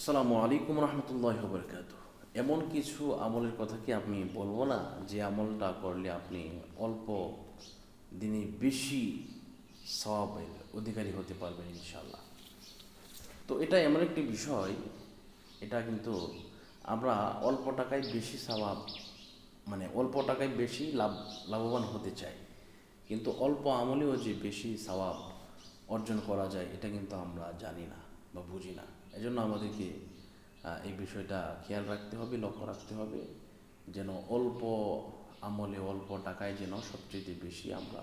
আসসালামু আলাইকুম রহমতুল্লাহ বরকাত এমন কিছু আমলের কথা কি আমি বলব না? যে আমলটা করলে আপনি অল্প দিনে বেশি সওয়াবের অধিকারী হতে পারবেন ইনশাল্লাহ তো এটা এমন একটি বিষয়, এটা কিন্তু আমরা অল্প টাকায় বেশি সওয়াব মানে অল্প টাকায় বেশি লাভ, লাভবান হতে চাই। কিন্তু অল্প আমলেও যে বেশি সওয়াব অর্জন করা যায়, এটা কিন্তু আমরা জানি না। বা বুঝি না। এজন্য আমাদেরকে এই বিষয়টা খেয়াল রাখতে হবে, লক্ষ্য রাখতে হবে, যেন অল্প আমলে অল্প টাকায় যেন সবচেয়ে বেশি আমরা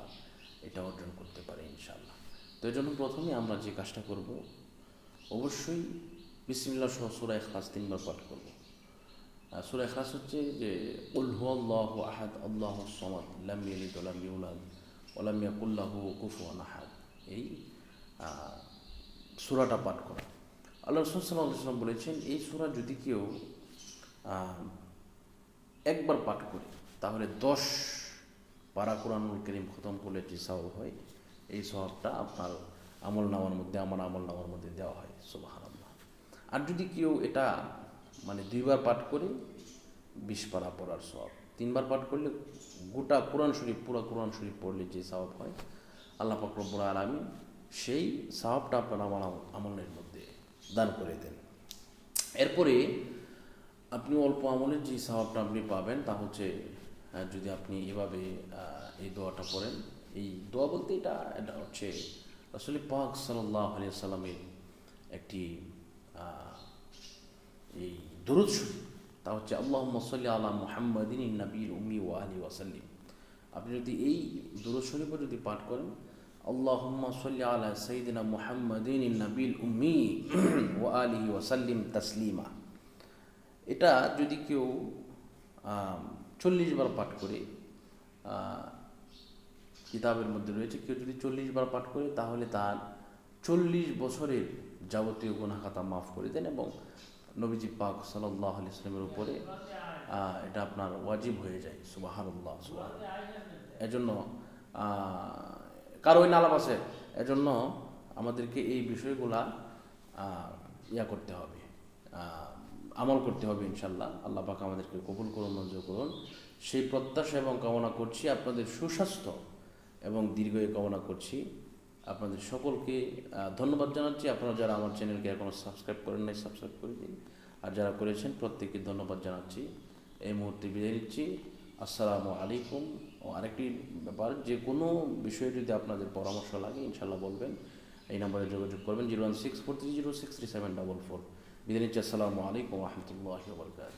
এটা অর্জন করতে পারি ইনশাল্লাহ তো এই জন্য প্রথমে আমরা যে কাজটা করব, অবশ্যই বিসমিল্লা সহ সুরা এখলাস তিনবার পাঠ করব। সুরা এখলাস হচ্ছে যে, উল হু আল্লাহ আহাদ, আল্লাহ সমাদ, লাম ইয়ালিদ ওয়ালাম ইউলাদ ওয়ালাম কুফুয়ান আহাদ। এই সূরাটা পাঠ করা। আল্লাহ রসুল বলেছেন, এই সূরা যদি কেউ একবার পাঠ করে, তাহলে দশ পারা কোরআনুল করিম খতম করলে যে সওয়াব হয়, এই সওয়াবটা আপনার আমল নামার মধ্যে, আমার আমল নামার মধ্যে দেওয়া হয় সুবাহান আর যদি কেউ এটা মানে দুইবার পাঠ করে, বিশ পারা পড়ার সওয়াব, তিনবার পাঠ করলে গোটা কোরআন শরীফ, পুরো কোরআন শরীফ পড়লে যে সওয়াব হয়, আল্লাহ পাকরবুল আলমী সেই সওয়াবটা আপনার আমল আমলের মধ্যে দান করে দেন। এরপরে আপনি অল্প আমলের যে স্বভাবটা আপনি পাবেন তা হচ্ছে যদি আপনি এভাবে এই দোয়াটা পড়েন। এই দোয়া বলতে এটা এটা হচ্ছে আসলে পাক সাল্লাহ আলিয়া সাল্লামের একটি এই দরুদ শরীফ। তা হচ্ছে আল্লাহ সাল্লি আলা মুহাম্মদিন নবীর উম্মি ও আলী ওয়াসাল্লিম। আপনি যদি এই দরুদ শরীফও যদি পাঠ করেন সাল্লি আলা সাইয়্যিদিনা মুহাম্মাদিন নবীল উম্মি ও আলিহি ওয়াসাল্লিম তাসলিমা। এটা যদি কেউ চল্লিশ বার পাঠ করে কিতাবের মধ্যে রয়েছে, কেউ যদি চল্লিশ বার পাঠ করে, তাহলে তার চল্লিশ বছরের যাবতীয় গুনাখাতা মাফ করে দেন এবং নবীজি পাক সাল্লাহ আলি ইসলামের উপরে এটা আপনার ওয়াজিব হয়ে যায়। সুবাহানুল্লাহ সুবাহ এজন্য কারও ওই নালাম আছে এজন্য আমাদেরকে এই বিষয়গুলা ইয়া করতে হবে আমল করতে হবে ইনশাল্লাহ আল্লাহ পাক আমাদেরকে কবুল করুন, মঞ্জুর করুন। সেই প্রত্যাশা এবং কামনা করছি আপনাদের সুস্বাস্থ্য এবং দীর্ঘায়ু কামনা করছি। আপনাদের সকলকে ধন্যবাদ জানাচ্ছি। আপনারা যারা আমার চ্যানেলকে এখনও সাবস্ক্রাইব করেন নাই, সাবস্ক্রাইব করে দিন। আর যারা করেছেন, প্রত্যেককে ধন্যবাদ জানাচ্ছি। এই মুহূর্তে বিদায় নিচ্ছি। আসসালামু আলাইকুম। ও আরেকটি ব্যাপার, যে কোনো বিষয়ে যদি আপনাদের পরামর্শ লাগে ইনশাল্লাহ বলবেন। এই নম্বরে যোগাযোগ করবেন, zero one six four three zero six three seven double four. বিদায় নিচ্ছি, আসসালামু আলাইকুম রহমতুল্লাহ বরকাত